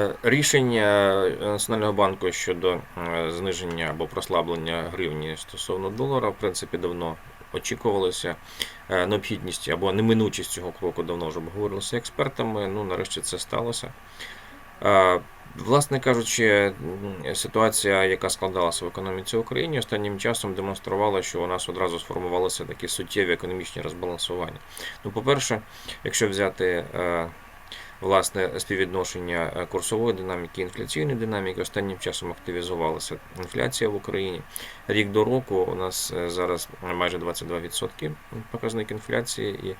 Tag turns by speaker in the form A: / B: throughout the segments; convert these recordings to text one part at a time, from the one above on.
A: Е, Рішення Національного банку щодо е, зниження або прослаблення гривні стосовно долара, в принципі, давно очікувалося. Е, Необхідність або неминучість цього кроку давно вже обговорилося експертами. Ну, нарешті це сталося. Е, Власне кажучи, ситуація, яка складалася в економіці України, останнім часом демонструвала, що у нас одразу сформувалися такі суттєві економічні розбалансування. Ну, по-перше, якщо взяти е, власне співвідношення е, курсової динаміки інфляційної динаміки, останнім часом активізувалася інфляція в Україні. Рік до року у нас е, зараз майже 22% показник інфляції, і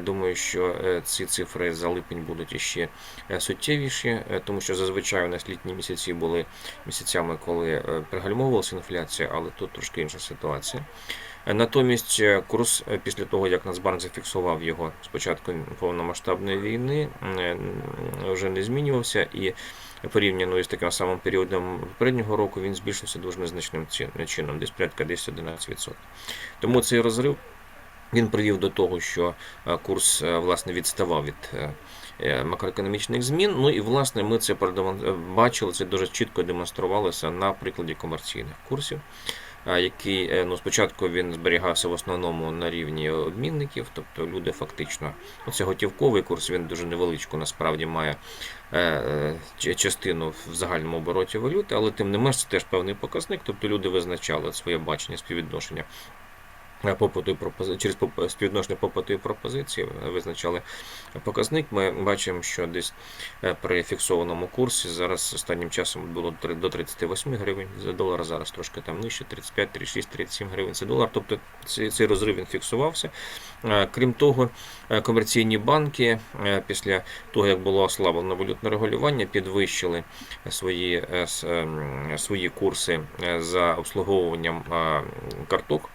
A: думаю, що е, ці цифри за липень будуть іще е, суттєвіші, е, тому що зазвичай у нас літні місяці були місяцями, коли е, пригальмовувалася інфляція, але тут трошки інша ситуація. Натомість е, курс е, після того, як Нацбанк зафіксував його з початку повномасштабної війни, е, вже не змінювався і порівняно із таким самим періодом попереднього року він збільшився дуже незначним чином, десь порядка 10-11%. Тому цей розрив він привів до того, що курс власне відставав від макроекономічних змін. Ну і власне ми це бачили, це дуже чітко демонструвалося на прикладі комерційних курсів. Який е, ну спочатку він зберігався в основному на рівні обмінників, тобто люди фактично, оце готівковий курс, він дуже невеличку насправді має е, е, частину в загальному обороті валюти, але тим не менш це теж певний показник, тобто люди визначали своє бачення співвідношення попиту і пропози... через співвідношення попиту і пропозиції е, визначали показник. Ми бачимо, що десь е, при фіксованому курсі зараз останнім часом було до 38 гривень за долар, зараз трошки там нижче, 35, 36, 37 гривень за долар. Тобто цей, розрив він фіксувався. Е, Крім того, е, комерційні банки е, після того, як було ослаблено валютне регулювання, підвищили свої, е, ем, свої курси е, за обслуговуванням е, карток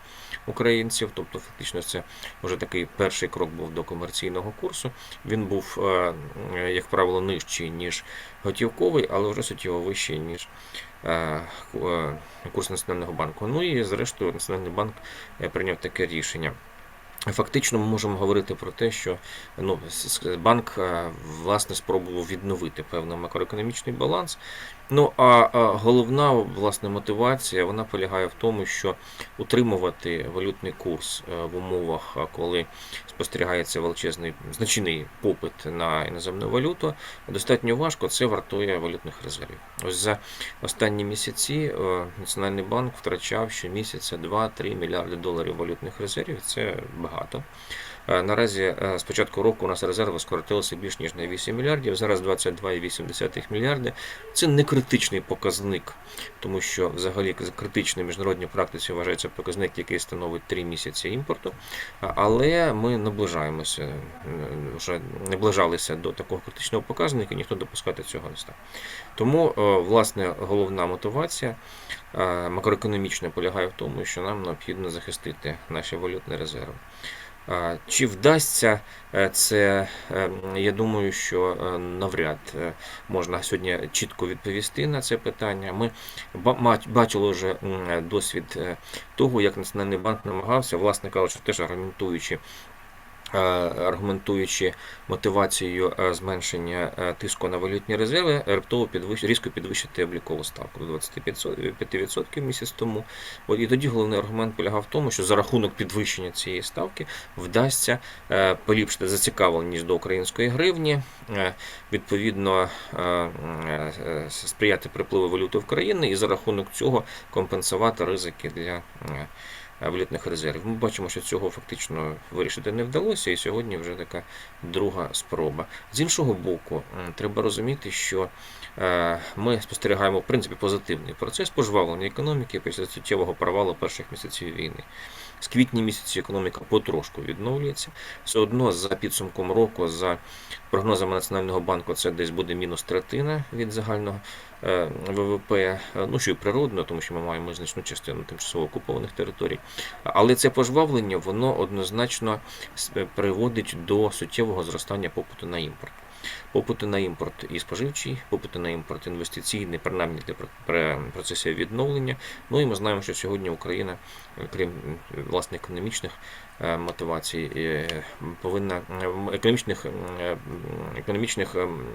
A: українців. Тобто, фактично, це вже такий перший крок був до комерційного курсу. Він був, е, як правило, нижчий, ніж готівковий, але вже суттєво вищий, ніж е, е, курс Національного банку. Ну і зрештою Національний банк прийняв таке рішення. Фактично, ми можемо говорити про те, що ну, банк е, власне спробував відновити певний макроекономічний баланс. Ну а, головна власне мотивація вона полягає в тому, що утримувати валютний курс е, в умовах, коли спостерігається величезний значний попит на іноземну валюту, достатньо важко. Це вартує валютних резервів. Ось за останні місяці е, Національний банк втрачав щомісяця 2-3 мільярди доларів валютних резервів. Це багато. Е, Наразі е, з початку року у нас резерви скоротилися більш ніж на 8 мільярдів, зараз 22,8 мільярди. Це не критичний показник, тому що взагалі критичний міжнародній практиці вважається показник, який становить 3 місяці імпорту. Але ми наближаємося, е, вже наближалися до такого критичного показника, ніхто допускати цього не став. Тому, е, власне, головна мотивація е, макроекономічна полягає в тому, що нам необхідно захистити наші валютні резерви. Чи вдасться е, це? е, Я думаю, що е, навряд е, можна сьогодні чітко відповісти на це питання. Ми бачили вже досвід того, як Національний банк намагався, власне кажучи, теж аргументуючи. Е, Аргументуючи мотивацією е, зменшення е, тиску на валютні резерви, раптово підвищ... різко підвищити облікову ставку до 25% місяць тому. От і тоді головний аргумент полягав в тому, що за рахунок підвищення цієї ставки вдасться поліпшити зацікавленість до української гривні, відповідно сприяти припливу валюти в країни і за рахунок цього компенсувати ризики для. Е, Валютних резервів. Ми бачимо, що цього фактично вирішити не вдалося, і сьогодні вже така друга спроба. З іншого боку, треба розуміти, що е, ми спостерігаємо в принципі позитивний процес пожвавлення економіки після суттєвого провалу перших місяців війни. З квітня місяці економіка потрошку відновлюється. Все одно за підсумком року, за прогнозами Національного банку, це десь буде мінус третина від загального е, ВВП. Е, Ну що і природно, тому що ми маємо значну частину тимчасово окупованих територій. Але це пожвавлення воно однозначно приводить до суттєвого зростання попиту на імпорт. Попиту на імпорт і споживчий, попиту на імпорт інвестиційний, принаймні для пр- пр- процесів відновлення. Ну і ми знаємо, що сьогодні Україна, крім власне економічних Е, Повинна е, економічних, м, е, економічних ем,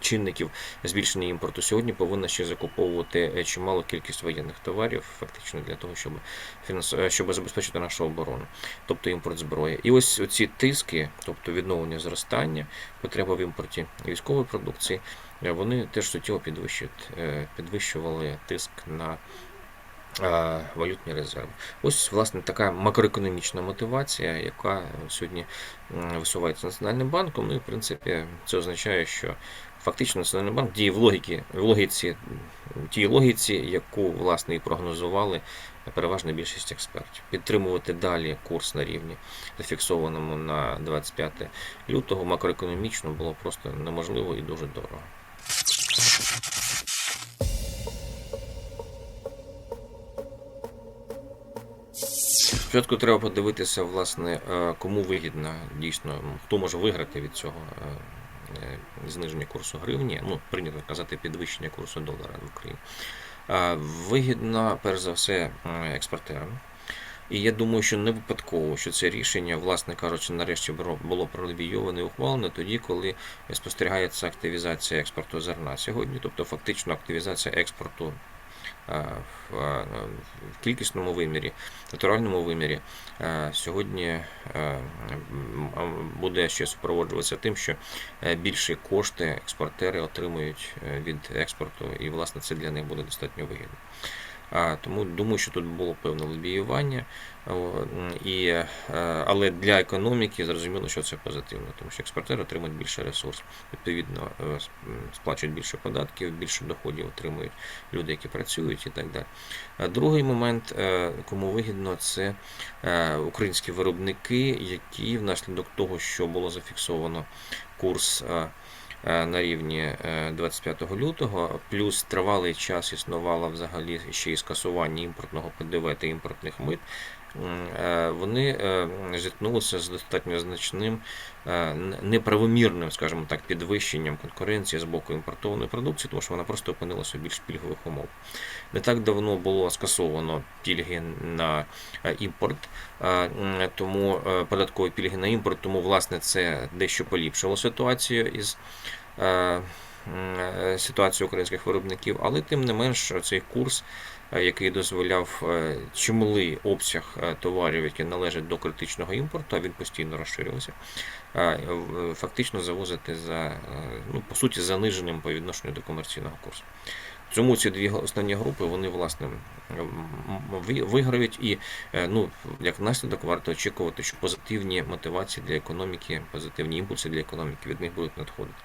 A: чинників збільшення імпорту сьогодні повинна ще закуповувати чималу кількість воєнних товарів, фактично для того, щоб фінанс... щоб забезпечити нашу оборону, тобто імпорт зброї. І ось ці тиски, тобто відновлення зростання, потреба в імпорті військової продукції, вони теж суттєво підвищують, підвищували тиск на валютні резерви. Ось, власне, така макроекономічна мотивація, яка сьогодні висувається Національним банком. Ну і в принципі це означає, що фактично Національний банк діє в логіці, в логіці, тій логіці, яку власне і прогнозували переважна більшість експертів. Підтримувати далі курс на рівні зафіксованому на 25 лютого макроекономічно було просто неможливо і дуже дорого. Спочатку треба подивитися, власне, е, кому вигідно дійсно, хто може виграти від цього е, е, зниження курсу гривні. Ну, прийнято казати підвищення курсу долара в Україні. Вигідно, перш за все, експортерам. І я думаю, що не випадково, що це рішення, власне кажучи, нарешті було- пролобійоване і ухвалене тоді, коли спостерігається активізація експорту зерна сьогодні, тобто фактично активізація експорту в кількісному вимірі, натуральному вимірі сьогодні буде ще супроводжуватися тим, що е, більші кошти експортери отримують е, від експорту, і власне це для них буде достатньо вигідно. Тому думаю, що тут було певне лобіювання, і, е, але для економіки зрозуміло, що це позитивно, тому що експортери отримують більше ресурсів, відповідно е, сплачують більше податків, більше доходів отримують люди, які працюють і так далі. Другий момент, е, кому вигідно, це е, українські виробники, які внаслідок того, що було зафіксовано курс. Е, е, На рівні е, 25 лютого, плюс тривалий час існувало взагалі ще й скасування імпортного ПДВ та імпортних мит. е, Вони е, зіткнулися з достатньо значним е, неправомірним, скажімо так, підвищенням конкуренції з боку імпортованої продукції, тому що вона просто опинилася у більш пільгових умов. Не так давно було скасовано пільги на е, імпорт, е, тому е, податкові пільги на імпорт, тому власне це дещо поліпшило ситуацію із ситуацію українських виробників, але тим не менш цей курс, який дозволяв чималий обсяг товарів, які належать до критичного імпорту, а він постійно розширювався, фактично завозити за ну по суті заниженим по відношенню до комерційного курсу. Тому ці дві основні групи вони власне виграють, і е, ну як наслідок варто очікувати, що позитивні мотивації для економіки, позитивні імпульси для економіки від них будуть надходити.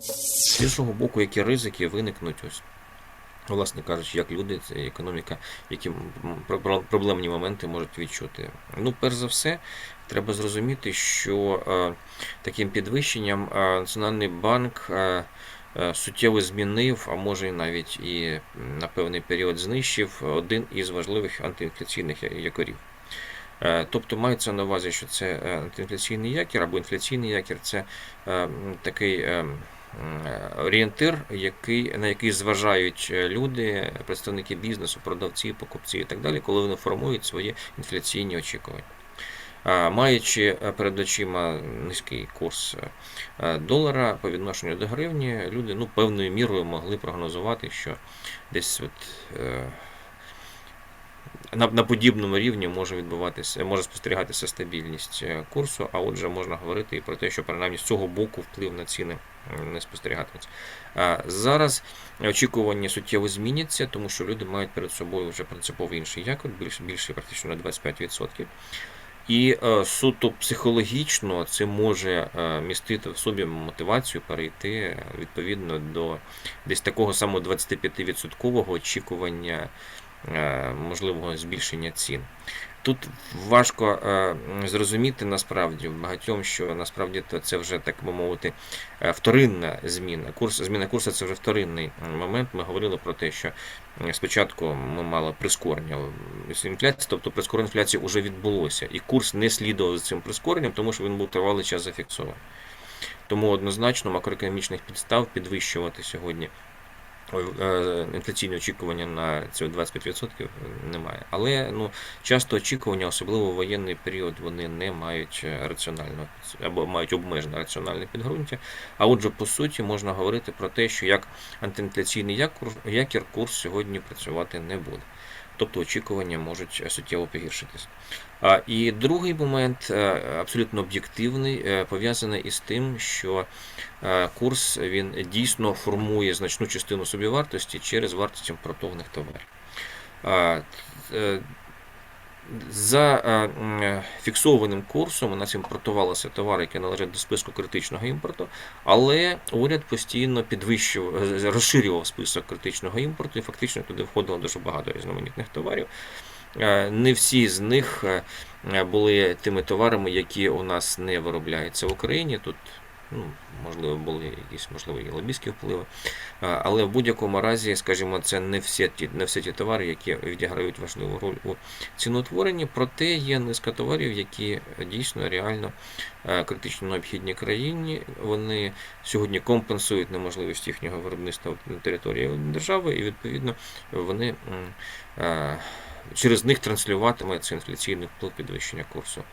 A: З іншого боку, які ризики виникнуть ось. Власне кажучи, як люди, це економіка, які проблемні моменти можуть відчути. Ну, перш за все, треба зрозуміти, що е, таким підвищенням е, Національний банк е, суттєво змінив, а може навіть і на певний період знищив один із важливих антиінфляційних якорів. Тобто мається на увазі, що це антиінфляційний якір або інфляційний якір це такий е, м, е, орієнтир, який, на який зважають е, люди, представники бізнесу, продавці, покупці і так далі, коли вони формують свої інфляційні очікування. Маючи е, перед очима низький курс е, долара по відношенню до гривні, люди ну, певною мірою могли прогнозувати, що десь от, на, на подібному рівні може відбуватися, може спостерігатися стабільність курсу, а отже, можна говорити і про те, що принаймні з цього боку вплив на ціни не спостерігатиметься. Зараз очікування суттєво зміняться, тому що люди мають перед собою вже принципово інший якор, більш, більший практично на 25%. І е, суто психологічно це може е, містити в собі мотивацію перейти е, відповідно до десь такого самого 25% очікування можливого збільшення цін. Тут важко е, зрозуміти насправді багатьом, що насправді це вже так би мовити е, вторинна зміна. Курс зміна курсу це вже вторинний момент. Ми говорили про те, що спочатку ми мали прискорення інфляції, тобто прискорення інфляції вже відбулося, і курс не слідував за цим прискоренням, тому що він був тривалий час зафіксований. Тому однозначно макроекономічних підстав підвищувати сьогодні е, інфляційні очікування на ці 25% немає. Але ну, часто очікування, особливо в воєнний період, вони не мають е, раціонального або мають обмежене раціональне підґрунтя. А отже, по суті, можна говорити про те, що як антиінфляційний якір курс сьогодні працювати не буде. Тобто очікування можуть суттєво погіршитись. І другий момент е, абсолютно об'єктивний, е, пов'язаний із тим, що е, курс він дійсно формує значну частину собівартості через вартість імпортованих товарів. А, е, За е, фіксованим курсом у нас імпортувалися товари, які належать до списку критичного імпорту, але уряд постійно підвищував, е, розширював список критичного імпорту, і фактично туди входило дуже багато різноманітних товарів. Не всі з них були тими товарами, які у нас не виробляються в Україні. Тут ну, можливо були якісь можливо і лобійські впливи. Але в будь-якому разі, скажімо, це не всі ті, не всі ті товари, які відіграють важливу роль у ціноутворенні, проте є низка товарів, які дійсно реально е, критично необхідні країні. Вони сьогодні компенсують неможливість їхнього виробництва на території держави, і відповідно вони е, через них транслюватиметься інфляційний вплив підвищення курсу.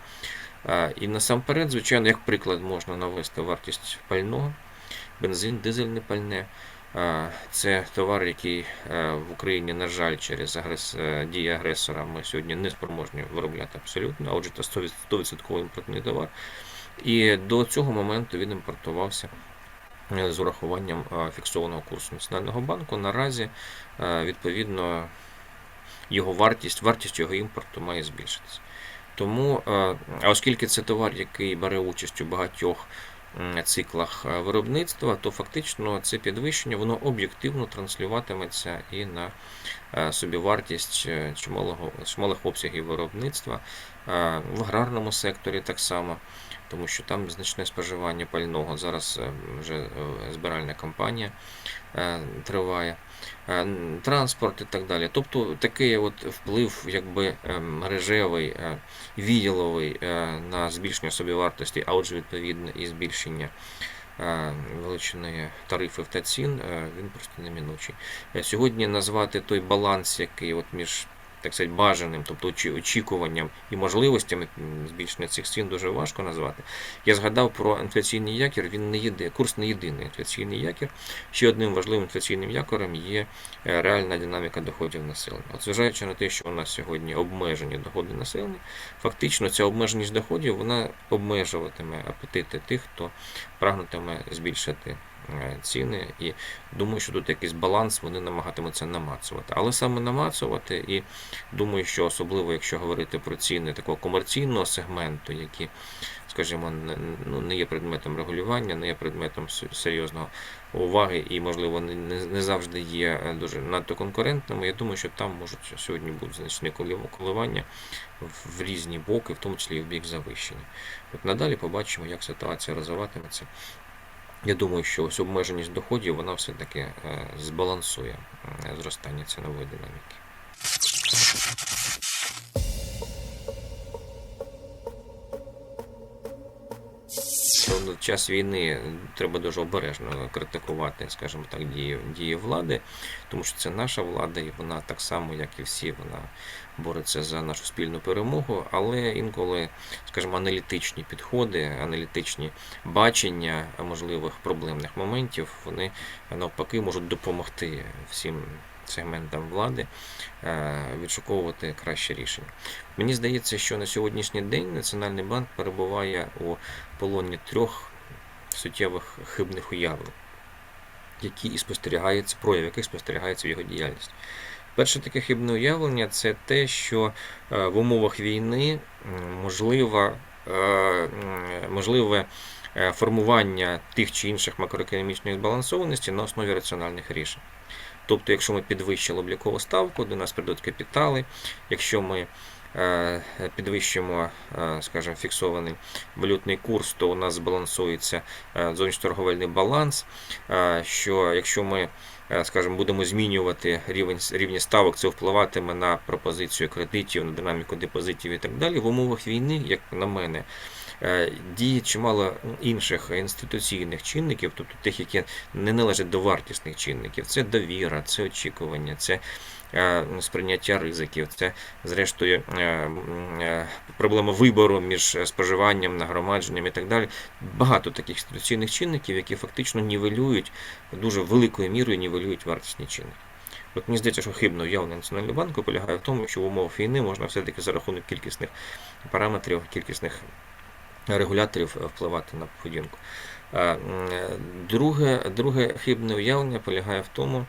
A: І насамперед, звичайно, як приклад можна навести вартість пального, бензин, дизельне пальне. Це товар, який е, в Україні, на жаль, через агрес... е, дії агресора ми сьогодні не спроможні виробляти абсолютно, а отже, це 100% імпортний товар. І до цього моменту він імпортувався е, з урахуванням фіксованого курсу Національного банку. Наразі, відповідно, його вартість, вартість його імпорту має збільшитися. Тому, е, а оскільки це товар, який бере участь у багатьох циклах е, виробництва, то фактично це підвищення воно об'єктивно транслюватиметься і на е, собівартість чималих обсягів виробництва в аграрному секторі так само, тому що там значне споживання пального. Зараз е, вже е, збиральна кампанія е, триває. Транспорт і так далі. Тобто такий от вплив, якби мережевий, відділовий на збільшення собівартості, а отже, відповідно, і збільшення величини тарифів та цін, він просто неминучий. Сьогодні назвати той баланс, який от між так сказати, бажаним, тобто очі- очікуванням і можливостями збільшення цих цін дуже важко назвати. Я згадав про інфляційний якір, він не єди, курс не єдиний інфляційний якір. Ще одним важливим інфляційним якорем є е, реальна динаміка доходів населення. От зважаючи на те, що у нас сьогодні обмежені доходи населення, фактично ця обмеженість доходів вона обмежуватиме апетити тих, хто прагнутиме збільшити ціни. І думаю, що тут якийсь баланс вони намагатимуться намацувати. Але саме намацувати, і думаю, що особливо, якщо говорити про ціни такого комерційного сегменту, які, скажімо, ну, не є предметом регулювання, не є предметом серйозного уваги і, можливо, не, завжди є е, дуже надто конкурентними. Я думаю, що там можуть сьогодні бути значні коливання в різні боки, в тому числі і в бік завищення. От надалі побачимо, як ситуація розвиватиметься. Я думаю, що ось обмеженість доходів вона все-таки е, збалансує е, зростання цінової динаміки. Час війни треба дуже обережно критикувати, скажімо так, дії, дії влади, тому що це наша влада, і вона так само, як і всі, вона бореться за нашу спільну перемогу, але інколи, скажімо, аналітичні підходи, аналітичні бачення можливих проблемних моментів, вони навпаки можуть допомогти всім сегментам влади е, відшуковувати краще рішення. Мені здається, що на сьогоднішній день Національний банк перебуває у полоні трьох суттєвих хибних уявлень, які і спостерігаються, прояв яких спостерігається в його діяльності. Перше таке хибне уявлення це те, що е, в умовах війни можлива, е, можливе е, формування тих чи інших макроекономічної збалансованості на основі раціональних рішень. Тобто, якщо ми підвищили облікову ставку, до нас прийдуть капітали, якщо ми підвищимо, е, скажімо, фіксований валютний курс, то у нас збалансується е, зовнішньоторговельний баланс. е, Що якщо ми, е, скажімо, будемо змінювати рівень рівні ставок, це впливатиме на пропозицію кредитів, на динаміку депозитів і так далі. В умовах війни, як на мене, е, діє чимало інших інституційних чинників, тобто тих, які не належать до вартісних чинників. Це довіра, це очікування, це е, сприйняття ризиків, це, зрештою, е, е, проблема вибору між споживанням, нагромадженням і так далі. Багато таких інституційних чинників, які фактично нівелюють дуже великою мірою нівелюють вартісні чинники. От мені здається, що хибно уявлення Національного банку полягає в тому, що в умовах війни можна все-таки за рахунок кількісних параметрів, кількісних регуляторів е, впливати на поведінку. Е, е, Друге, друге хибне уявлення полягає в тому,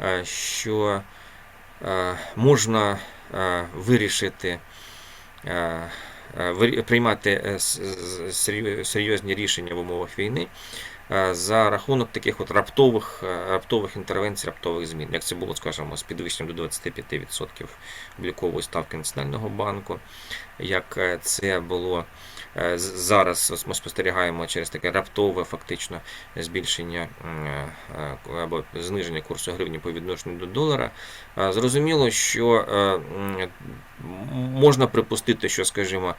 A: е, що е, можна вирішити. вирі- Приймати серйозні рішення в умовах війни е, за рахунок таких от раптових, е, раптових інтервенцій, раптових змін, як це було, скажімо, з підвищенням до 25% облікової ставки Національного банку, як е, це було зараз. Ми спостерігаємо через таке раптове фактично збільшення е, е, або зниження курсу гривні по відношенню до долара. Е, Зрозуміло, що е, можна припустити, що, скажімо,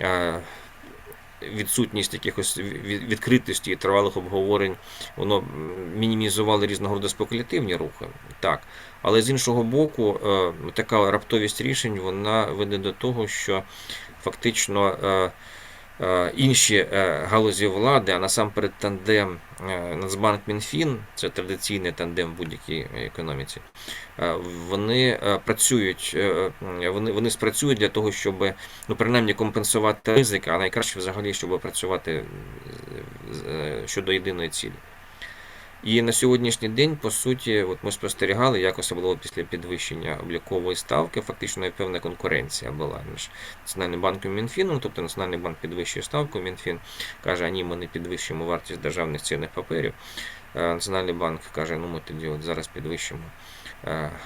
A: е, відсутність якихось ві- відкритості і тривалих обговорень, воно мінімізувало різного роду спекулятивні рухи. Так. Але з іншого боку, е, така раптовість рішень вона веде до того, що фактично е, е, інші е, галузі влади, а насамперед тандем е, Нацбанк Мінфін, це традиційний тандем в будь-якій економіці, е, вони е, працюють, е, е, вони, вони спрацюють для того, щоб ну, принаймні компенсувати ризик, а найкраще взагалі, щоб працювати е, щодо єдиної цілі. І на сьогоднішній день, по суті, от ми спостерігали, як особливо після підвищення облікової ставки, фактично певна конкуренція була між Національним банком і Мінфіном, тобто Національний банк підвищує ставку, Мінфін каже, а ні, ми не підвищуємо вартість державних цінних паперів. Е, Національний банк каже, ну ми тоді от зараз підвищимо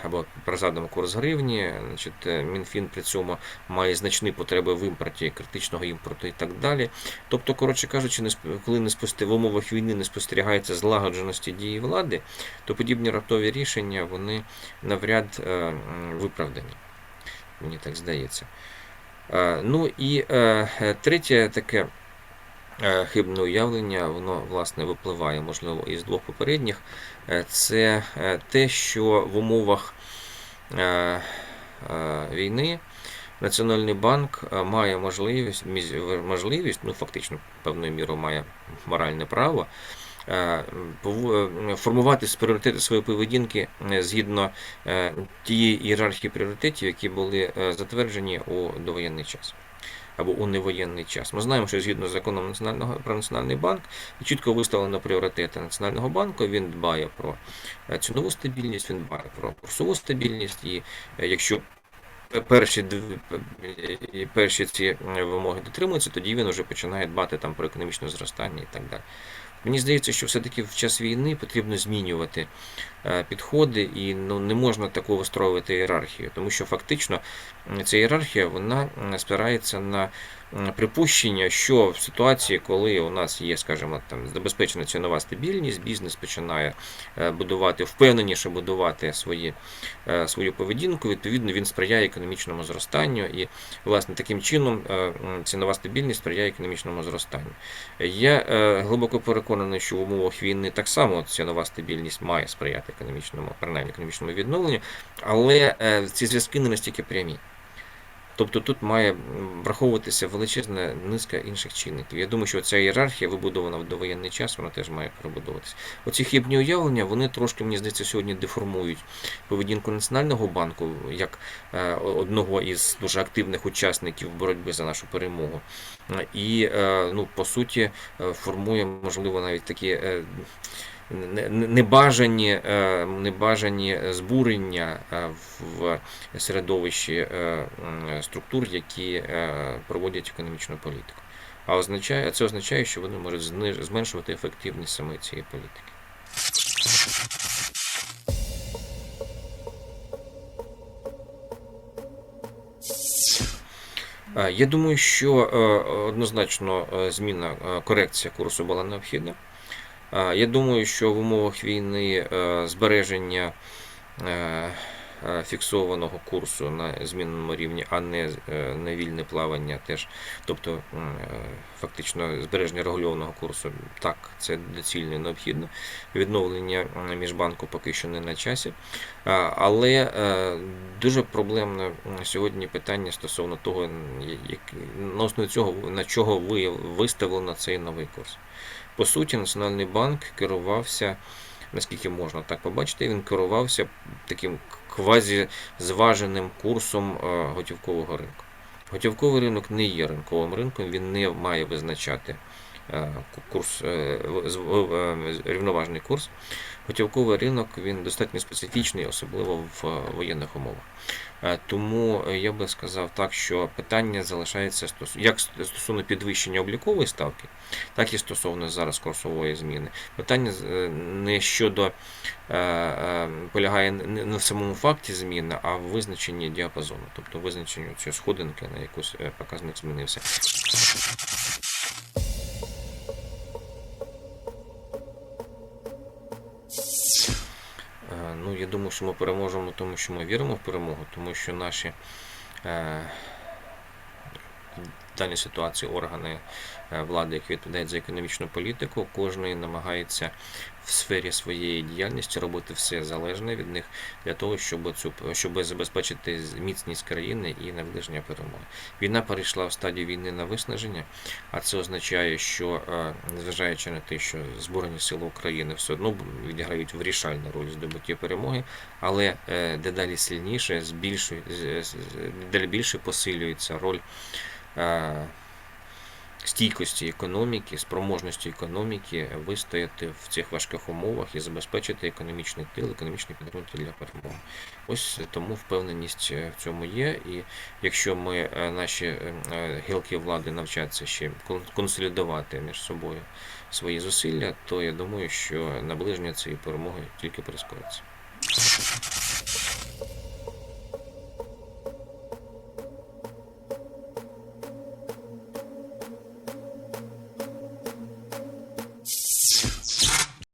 A: або прозадимо курс гривні. Значить, е, Мінфін при цьому має значні потреби в імпорті, критичного імпорту і так далі. Тобто, коротше кажучи, коли не спосте- в умовах війни не спостерігається злагодженості дії влади, то подібні раптові рішення вони навряд е, виправдані. Мені так здається. Е, Ну і е, е, третє таке е, хибне уявлення, воно власне випливає, можливо, із двох попередніх. Е, Це е, те, що в умовах е, е, війни Національний банк е, має можливість, можливість, ну фактично певною мірою має моральне право. е, е, Формувати пріоритети своєї поведінки е, згідно е, тієї ієрархії пріоритетів, які були е, затверджені у довоєнний час або у невоєнний час. Ми знаємо, що згідно з законом національного про національний банк чітко виставлено пріоритети національного банку. Він дбає про е, цінову стабільність, він дбає про курсову стабільність. І е, якщо перші перші ці вимоги дотримуються, тоді він вже починає дбати там про економічне зростання і так далі. Мені здається, що все-таки в час війни потрібно змінювати е, підходи, і ну, не можна таку вистроювати ієрархію, тому що фактично ця ієрархія вона спирається на припущення, що в ситуації, коли у нас є, скажімо, там забезпечена цінова стабільність, бізнес починає е, будувати, впевненіше будувати свої, е, свою поведінку, відповідно, він сприяє економічному зростанню, і, власне, таким чином е, цінова стабільність сприяє економічному зростанню. Я глибоко переконаний, що в умовах війни так само цінова стабільність має сприяти економічному, принаймні економічному відновленню, але ці зв'язки не настільки прямі. Тобто тут має враховуватися величезна низка інших чинників. Я думаю, що ця ієрархія, вибудована в довоєнний час, вона теж має перебудовуватися. Оці хибні уявлення, вони трошки, мені здається, сьогодні деформують поведінку Національного банку як е, одного із дуже активних учасників боротьби за нашу перемогу. Е, І, е, ну, по суті, формує, можливо, навіть такі. Не- не- Небажані, е, небажані збурення е, в середовищі е, структур, які проводять економічну політику. А означає, це означає, що вони можуть зменшувати ефективність саме цієї політики. Я думаю, що однозначно зміна корекція курсу була необхідна. Я думаю, що в умовах війни е, збереження е, е, фіксованого курсу на зміненому рівні, а не на вільне плавання теж. Тобто фактично збереження регульованого курсу, так, це доцільно і необхідно. Відновлення міжбанку поки що не на часі. Але дуже проблемне сьогодні питання стосовно того, як, на основі цього, на чого ви виставлено цей новий курс. По суті, Національний банк керувався, наскільки можна так побачити, він керувався таким квазі-зваженим курсом е, готівкового ринку. Готівковий ринок не є ринковим ринком, він не має визначати е, курс, е, рівноважний курс. Готівковий ринок він достатньо специфічний, особливо в воєнних умовах. Е, Тому е, я би сказав так, що питання залишається як стосовно підвищення облікової ставки, так і стосовно зараз курсової зміни. Питання е, не щодо полягає не в самому факті зміни, а в визначенні діапазону, тобто визначенню цієї сходинки, на якусь показник змінився. Думаю, що ми переможемо, тому що ми віримо в перемогу, тому що наші е, в даній ситуації органи влади, які відповідають за економічну політику, кожен намагається в сфері своєї діяльності робити все залежне від них для того, щоб цю щоб забезпечити міцність країни і наближення перемоги. Війна перейшла в стадію війни на виснаження, а це означає, що е, незважаючи на те, що Збройні сили України все одно відіграють вирішальну роль в здобутті перемоги, але е, дедалі сильніше, збільшує, дедалі більше посилюється роль е, стійкості економіки, спроможності економіки вистояти в цих важких умовах і забезпечити економічний тил, економічні підґрунтя для перемоги. Ось тому впевненість е, в цьому є. І якщо ми е, наші е, гілки влади навчаться ще кон- консолідувати між собою свої зусилля, то я думаю, що наближення цієї перемоги тільки прискориться.